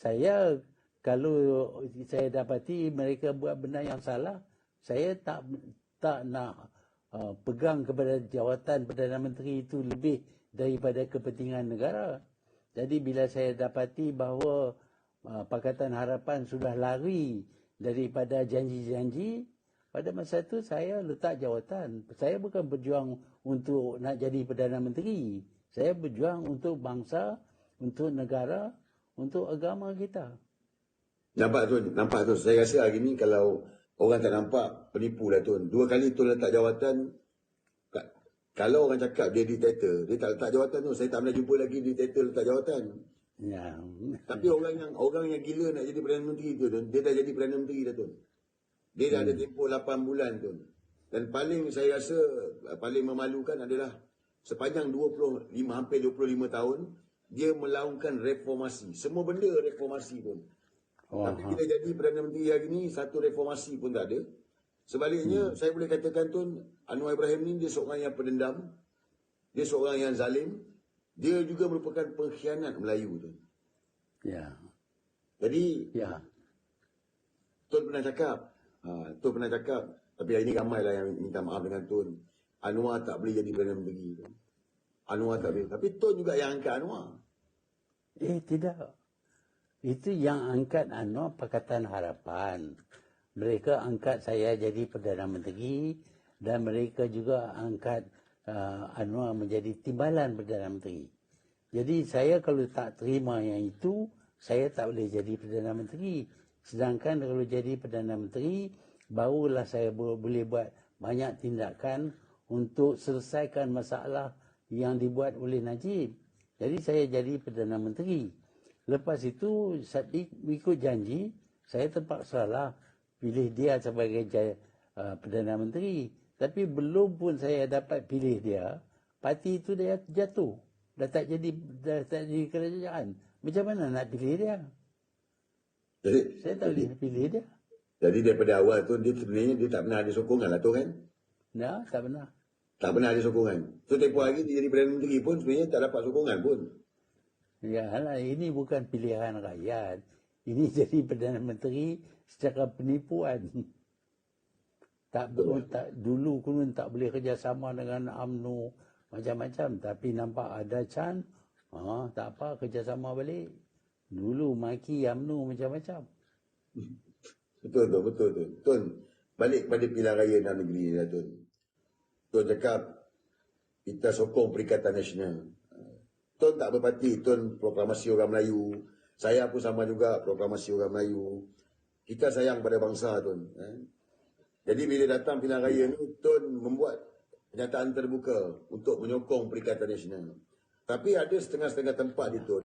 saya kalau saya dapati mereka buat benda yang salah, saya tak tak nak uh, pegang kepada jawatan Perdana Menteri itu lebih daripada kepentingan negara. Jadi bila saya dapati bahawa uh, Pakatan Harapan sudah lari daripada janji-janji, pada masa itu saya letak jawatan. Saya bukan berjuang untuk nak jadi Perdana Menteri. Saya berjuang untuk bangsa, untuk negara, untuk agama kita. Nampak tu, nampak tu. Saya rasa hari ni kalau orang tak nampak, penipu lah tu. Dua kali tu letak jawatan, kalau orang cakap dia dictator, dia tak letak jawatan tu. Saya tak pernah jumpa lagi dictator letak jawatan. Ya. Tapi orang yang orang yang gila nak jadi Perdana Menteri tu, dia dah jadi Perdana Menteri dah tu. Dia dah hmm. ada tempoh 8 bulan tu. Dan paling saya rasa, paling memalukan adalah sepanjang 25, hampir 25 tahun, dia melakukan reformasi. Semua benda reformasi pun. Oh, Tapi bila jadi Perdana Menteri hari ni, satu reformasi pun tak ada. Sebaliknya, hmm. saya boleh katakan tu, Anwar Ibrahim ni dia seorang yang pendendam. Dia seorang yang zalim. Dia juga merupakan pengkhianat Melayu tu. Ya. Jadi, ya. Tun pernah cakap, ha, Tun pernah cakap, tapi hari ni ramai lah yang minta maaf dengan Tun. Anwar tak boleh jadi Perdana Menteri tu. Anwar tak boleh. Tapi Tun juga yang angkat Anwar. Eh, tidak. Itu yang angkat Anwar Pakatan Harapan. Mereka angkat saya jadi Perdana Menteri dan mereka juga angkat uh, Anwar menjadi timbalan Perdana Menteri. Jadi saya kalau tak terima yang itu, saya tak boleh jadi Perdana Menteri. Sedangkan kalau jadi Perdana Menteri, barulah saya boleh buat banyak tindakan untuk selesaikan masalah yang dibuat oleh Najib. Jadi saya jadi Perdana Menteri. Lepas itu, ikut janji, saya terpaksa lah pilih dia sebagai uh, Perdana Menteri. Tapi belum pun saya dapat pilih dia, parti itu dia jatuh. Dah tak jadi, dah tak jadi kerajaan. Macam mana nak pilih dia? Jadi, saya tak boleh pilih dia. Jadi daripada awal tu, dia sebenarnya dia tak pernah ada sokongan lah tu kan? Ya, tak pernah. Tak pernah ada sokongan. So tempoh hari dia jadi Perdana Menteri pun sebenarnya tak dapat sokongan pun. Ya ini bukan pilihan rakyat. Ini jadi Perdana Menteri secara penipuan. Tak, Betul. tak dulu pun tak boleh kerjasama dengan AMNO macam-macam. Tapi nampak ada Chan, ha, tak apa kerjasama balik. Dulu maki AMNO macam-macam. Betul tu, betul tu. Tun, balik pada pilihan raya dalam negeri ni lah Tun. Tuan cakap kita sokong Perikatan Nasional. Tuan tak berparti, Tuan proklamasi orang Melayu. Saya pun sama juga proklamasi orang Melayu. Kita sayang pada bangsa Tuan. Eh? Jadi bila datang pilihan raya ni, Tuan membuat kenyataan terbuka untuk menyokong Perikatan Nasional. Tapi ada setengah-setengah tempat di Tuan.